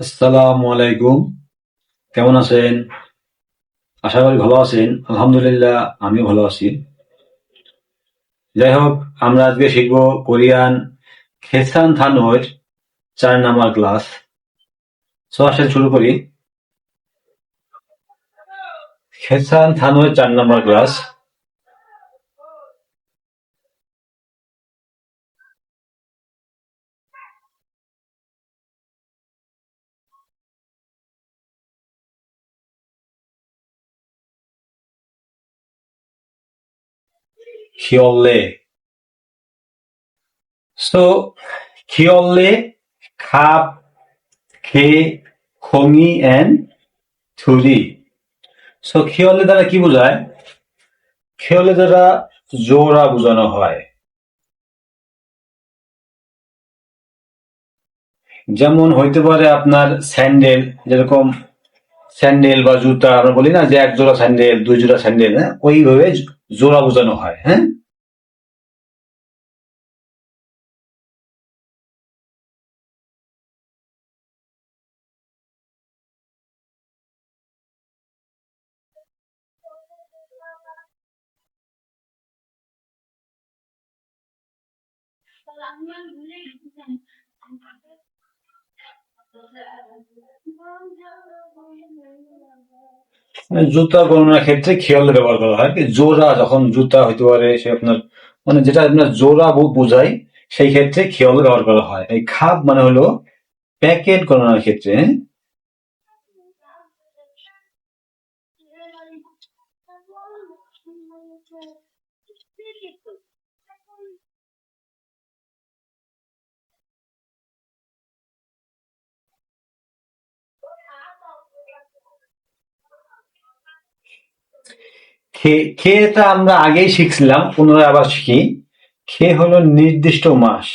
আসসালামু আলাইকুম। কেমন আছেন? আশা করি ভালো আছেন। আলহামদুলিল্লাহ, আমিও ভালো আছি। যাই হোক আমরা আজকে শিখব কোরিয়ান খেসান থানোর চার নাম্বার ক্লাস। সো শুরু করি। খেসান থানোর চার number class. Kiolle. So Kiolle, Kap, Ke, Kongi and Turi. So Kiolle দ্বারা কি বোঝায়? Kiolle দ্বারা জোড়া বোঝানো হয়। যেমন হইতে পারে আপনার স্যান্ডেল যেরকম স্যান্ডেল বা জুতা আমরা বলি না যে এক জোড়া স্যান্ডেল দুই জোড়া স্যান্ডেল হ্যাঁ ওইভাবে জোড়া বোঝানো হয় হ্যাঁ জুতা গণনার ক্ষেত্রে খেয়াল ব্যবহার করা হয় জোড়া যখন জুতা হইতে পারে, সে আপনার মানে যেটা আপনার জোড়া বোঝায়, সেই ক্ষেত্রে খেয়াল ব্যবহার করা হয়। এই খাপ মানে হলো প্যাকেট গণনার ক্ষেত্রে খেটা আমরা আগেই শিখছিলাম পুনরায় আবার শিখি। খে হলো নির্দিষ্ট মাস।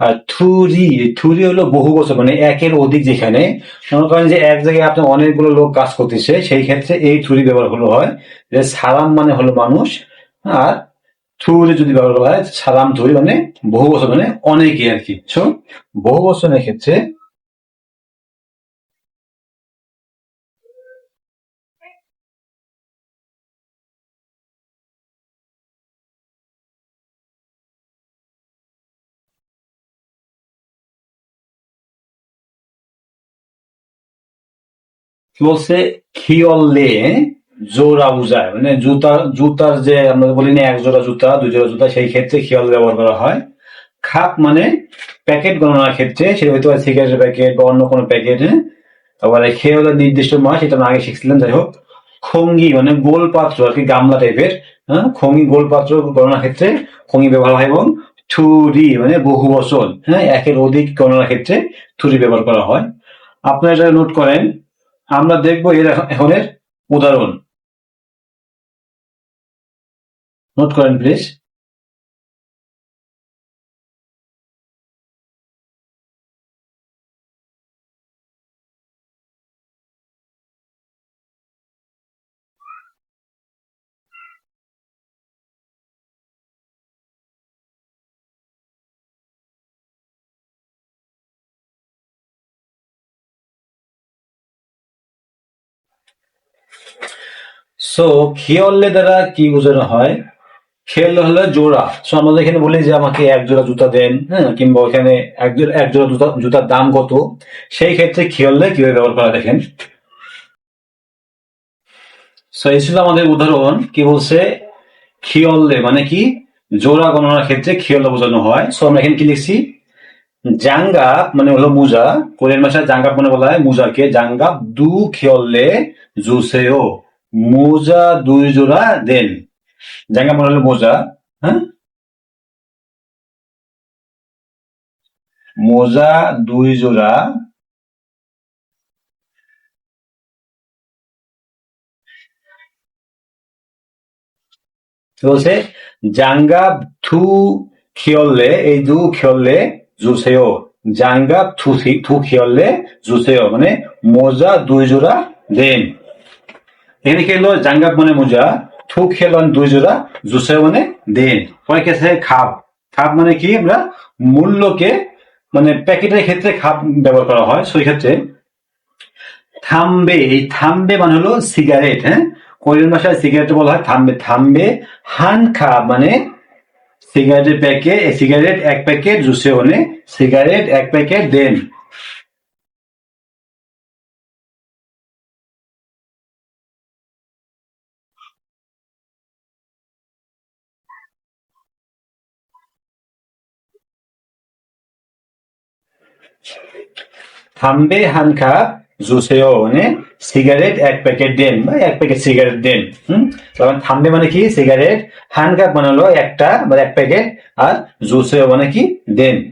আর থুরি থুরি হলো বহু বছর মানে একের অধিক যেখানে। মনে করেন যে এক জায়গায় আপনি অনেকগুলো লোক কাজ করতেছে, সেই ক্ষেত্রে এই থুরি ব্যবহার হলো হয়। যে সালাম মানে হলো মানুষ, আর থুরি যদি ব্যবহার করা হয়, সালাম থুরি মানে বহু বছর মানে অনেকে আর কি। বহু বছরের ক্ষেত্রে কি বলছে? খিয়ল্লে জোড়া বুঝায় মানে জুতা, জুতার যে আমরা বলি না এক জোড়া জুতা, দুই জোড়া জুতা, সেই ক্ষেত্রে খিয়াল ব্যবহার করা হয়। খাপ মানে প্যাকেট গণনার ক্ষেত্রে, সেটা হয়তো সিগারেটের প্যাকেট বা অন্য কোনো প্যাকেট হ্যাঁ? তারপরে খেয়ে নির্দিষ্ট মাস এটা আমরা আগে শিখছিলাম, যাই হোক। খঙ্গি মানে গোল পাত্র আর কি গামলা টাইপের হ্যাঁ? খঙ্গি গোল পাত্র গণনার ক্ষেত্রে খঙ্গি ব্যবহার হয় এবং থুরি মানে বহু বচন হ্যাঁ? একের অধিক গণনার ক্ষেত্রে থুরি ব্যবহার করা হয়। আপনারা এটা নোট করেন আমরা দেখব এর এখনের উদাহরণ। নোট করেন প্লিজ সো খিয়ল্লে দ্বারা কি বোঝানো হয়? খেয়াল হলো জোড়া। সো আমাদের এখানে বলি যে আমাকে এক জোড়া জুতা দেন হ্যাঁ কিংবা ওখানে এক জোড়া এক জোড়া জুতা, জুতার দাম কত? সেই ক্ষেত্রে খিয়ল্লে কীভাবে ব্যবহার করা দেখেন। সো এই ছিল আমাদের উদাহরণ। কি বলছে? খিয়ল্লে মানে কি? জোড়া গণনার ক্ষেত্রে খিয়ল্লে বোঝানো হয়। সো আমরা এখানে কি লিখছি? জাঙ্গাপ মানে হলো মোজা। কোরিয়ান ভাষায় জাঙ্গাপ মানে বলা হয় মোজাকে। জাঙ্গাপ দু খিয়ল্লে জুসেও। মোজা দুই জোড়া দেন। জায়গা মনে হলো মোজা হ্যাঁ? মোজা দুই জোড়া। বলছে? জাঙ্গা থু খিয়ললে, এই দু খিয়লে জুসেও। জাঙ্গা থু থু খিয়লে জুসেও মানে মোজা দুই জোড়া দেন। এখানে হলো জাঙ্গাব মানে মোজা, থু খেল দুই জোড়া জুসে মানে দেন। পরে কে খাপ খাপ মানে কি? আমরা মূল্যকে মানে প্যাকেটের ক্ষেত্রে খাপ ব্যবহার করা হয়। সেই ক্ষেত্রে থামবে, এই থামবে মানে হলো সিগারেট হ্যাঁ? কোরিয়ান ভাষায় সিগারেট বলা হয় থামবে। থামবে হান খাপ মানে সিগারেটের প্যাকেট সিগারেট এক প্যাকেট জুসে মানে সিগারেট এক প্যাকেট দেন। থামবে হান খাপ জুসেও মানে সিগারেট এক প্যাকেট দেন, বা এক প্যাকেট সিগারেট দেন, হুম? তখন থামবে মানে কি? সিগারেট হান কাপ মানে একটা, বা এক প্যাকেট, আর জুসেও মানে কি? দেন।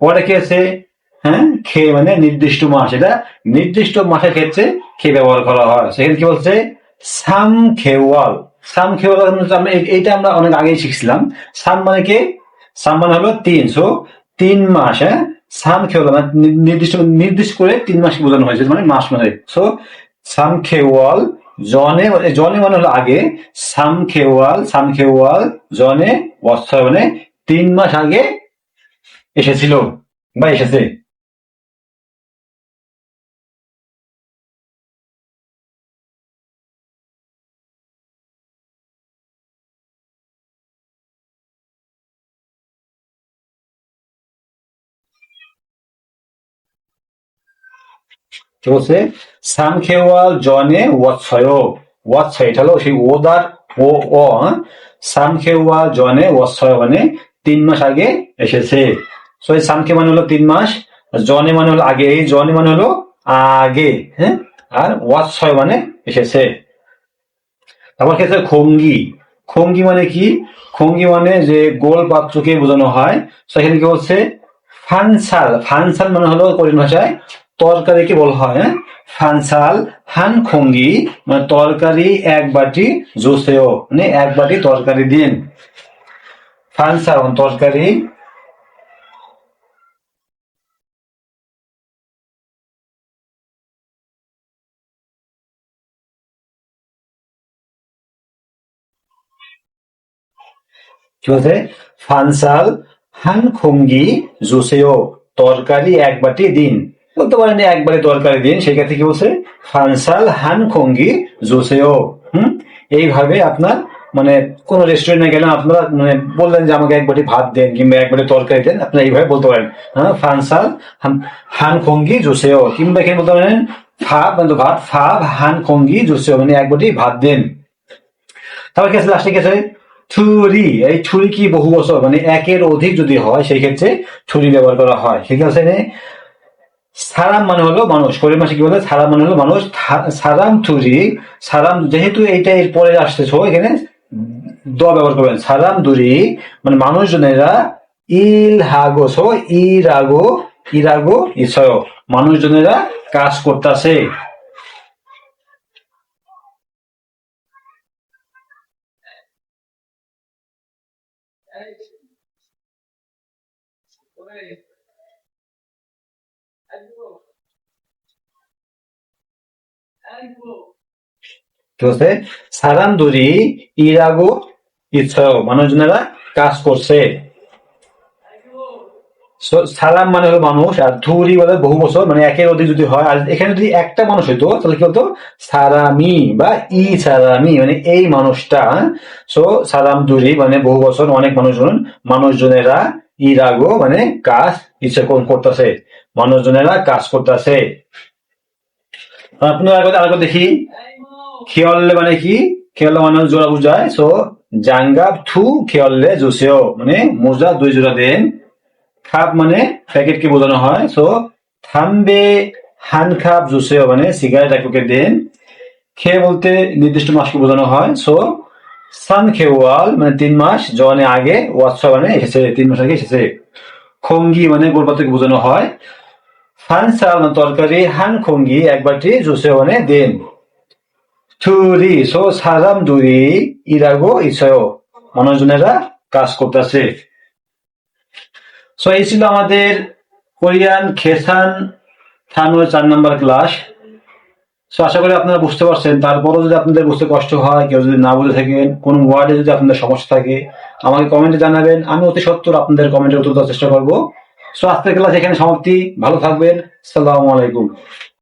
পরে কি আছে? হ্যাঁ? খেয়ে মানে নির্দিষ্ট মাস, এটা নির্দিষ্ট মাসের ক্ষেত্রে খেয়ে ব্যবহার করা হয়। সেখানে কি বলছে? সাম খেওয়াল। সাম খেওয়াল এই- এইটা আমরা অনেক আগেই শিখছিলাম। সাম মানে কি? সাম মানে হলো তিন। সো তিন মাস হ্যাঁ? সাম খেওয়াল মানে নির্দিষ্ট নির্দিষ্ট করে তিন মাস বোঝানো হয়েছে মানে মাস মানে। সো সাম খেওয়াল, জনে জনে মানে হলো আগে। সাম খেওয়াল সাম খেওয়াল, জনে অস্থায় মানে তিন মাস আগে এসেছিল বা এসেছে। কি সামখেওয়াল জনে ওয়াৎসয়। ওয়াৎসয় এটা হলো সেই ওদার ও ও হ্যাঁ? সামখেওয়াল জনে ওয়াৎসয় মানে তিন মাস আগে এসেছে। সামখে মানে হলো তিন মাস, জনে মানে হলো আগে, এই জনে মানে হলো আগে হ্যাঁ? আর ওয়াৎসয় মানে এসেছে। তারপর ক্ষেত্রে খঙ্গি খঙ্গি মানে কি? খঙ্গি মানে যে গোল পাত্রকে বোঝানো হয়। সেখানে কি বলছে? ফানসাল। ফানসাল মানে হলো ভাষায় তরকারিকে বলা হয়? হ্যাঁ? ফানসাল হান খঙ্গি মানে তরকারি এক বাটি জোসেও মানে এক বাটি তরকারি দিন। ফানসাল মানে তরকারি। কি বলছে? ফানসাল হান খঙ্গি, জুসেও, তরকারি এক বাটি দিন। বলতে পারেন যে এক বাটি তরকারি দিন সেক্ষেত্রে কি বলছে? ফানসাল হান খঙ্গি জুসেও। হুম? এইভাবে আপনার মানে কোন রেস্টুরেন্টে গেলেন আপনারা মানে বললেন যে আমাকে এক বাটি ভাত দেন কিংবা এক বাটি তরকারি দেন, আপনারা এইভাবে বলতে পারেন। হ্যাঁ ফানসাল হান খঙ্গি জুসেও। কিংবা এখানে বলতে পারেন ফাব মানে ভাত ফাব হান খঙ্গি জুসেও মানে এক বাটি ভাত দেন। তারপর কি আছে? লাস্টে কি আছে? ছুরি। এই ছুরি কি বহু বছর মানে একের অধিক যদি হয়, সেই ক্ষেত্রে ছুরি ব্যবহার করা হয়। ঠিক আছে নে? সারাম মানে হলো মানুষ। কোরিয়ান মাসে কি বলে সারাম মানে হলো মানুষ। সারাম ছুরি সারাম যেহেতু এইটা এর পরে আসতেছো, এখানে দ ব্যবহার করবেন। সারাম দুরি মানে মানুষজনেরা ইল হাগো সো, ইরাগো ইরাগো, ইসয়। মানুষজনেরা কাজ করতেছে। ইরাগো, ইচ্ছাও, মানুষজনেরা কাজ করছে। সালাম মানে হলো মানুষ, আর ধুরি বলে বহু বছর মানে একের অধিক যদি হয়, আর এখানে যদি একটা মানুষ হইতো, তাহলে কি হতো? সারামি বা ই সারামি মানে এই মানুষটা সো সালাম দুরি মানে বহু বছর অনেক মানুষজন, মানুষজনেরা ইরাগো মানে কাজ ইচ্ছে করতেছে। মানুষজনেরা কাজ করতেছে। আপনার আগে আগে দেখি। খেয়ালে মানে কি? খেয়ালে মানে জোড়া বুঝায়। সো জাঙ্গাব থু খেয়ালে জুসেও। মানে মোজা দুই জোড়া দেন। খাপ মানে প্যাকেট কে বোঝানো হয়? সো থামবে হান খাপ জুসেও মানে সিগারেট এককে দেন। খেয়ে বলতে নির্দিষ্ট মাসকে বোঝানো হয়। সো মানে তিন মাস জনে আগে ওয়াৎসা মানে এসেছে, তিন মাস আগে এসেছে। খঙ্গি মানে বোঝানো হয়। ফানসাল মানে তরকারি, হান খঙ্গি এক বাটি জুসে মানে দিন। থুরি, সো সারাম দুই ইরাগো ইসয়। মানুষজনেরা কাজ করতেছে। সো এই ছিল আমাদের কোরিয়ান খেসান থানোর চার নম্বর ক্লাস। সো আশা করি আপনারা বুঝতে পারছেন। তারপরও যদি আপনাদের বুঝতে কষ্ট হয়, কেউ যদি না বুঝে থাকেন কোন ওয়ার্ডে যদি আপনাদের সমস্যা থাকে, আমাকে কমেন্টে জানাবেন। আমি অতি সত্তর আপনাদের কমেন্টের উত্তর দেওয়ার চেষ্টা করব। সো আজকের ক্লাস এখানে সমাপ্তি। ভালো থাকবেন। সালামু আলাইকুম।